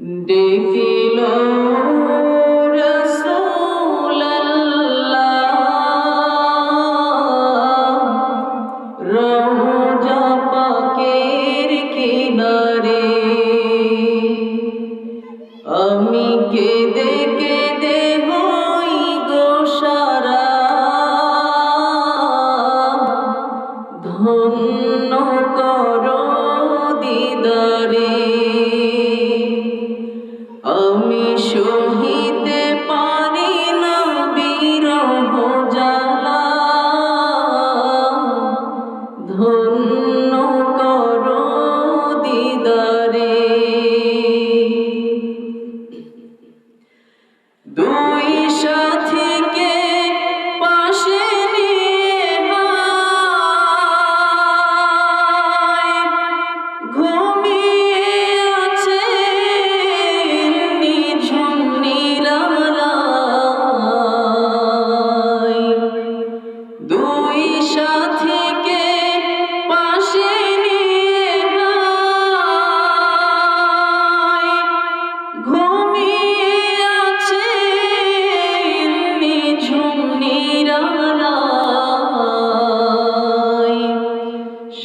They feel সহিতে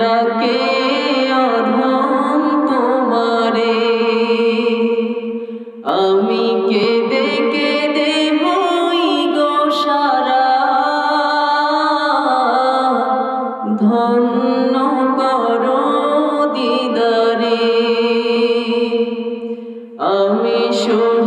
ডাকে অধম তোমারে। আমি কেঁদে কেঁদে হই গো সারা। ধন্য করো দিদারে। আমি সহিতে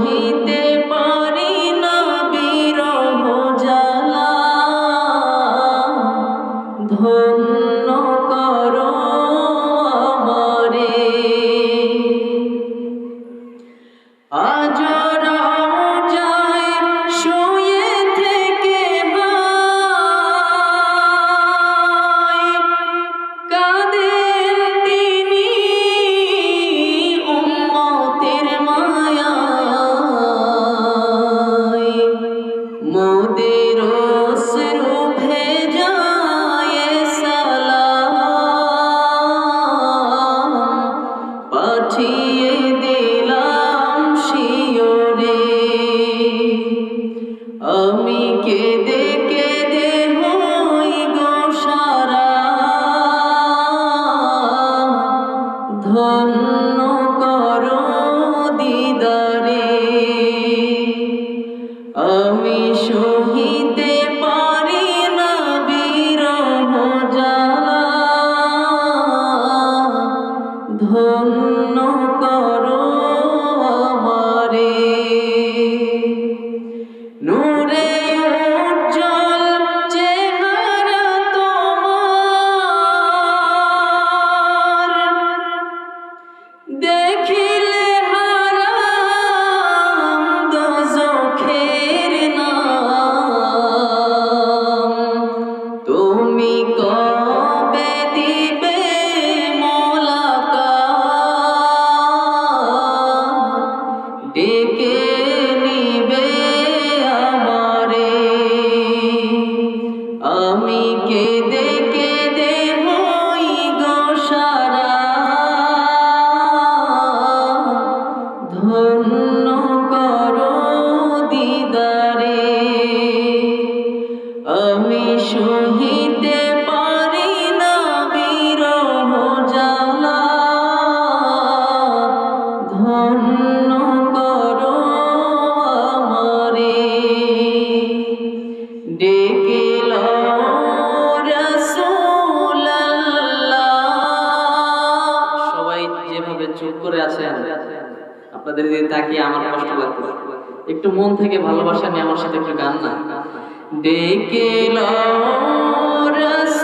পাঠিয়ে দিলাম শিওরে আমি কেঁদে কেঁদে হই গো সারা। ধন্য করো দিদারে। আমি সহিতে ডেকে আপনাদের দিকে তাকিয়ে আমার কষ্ট লাগতো একটু মন থেকে ভালোবাসা নিয়ে আমার সাথে একটু গান না। ডেকে রস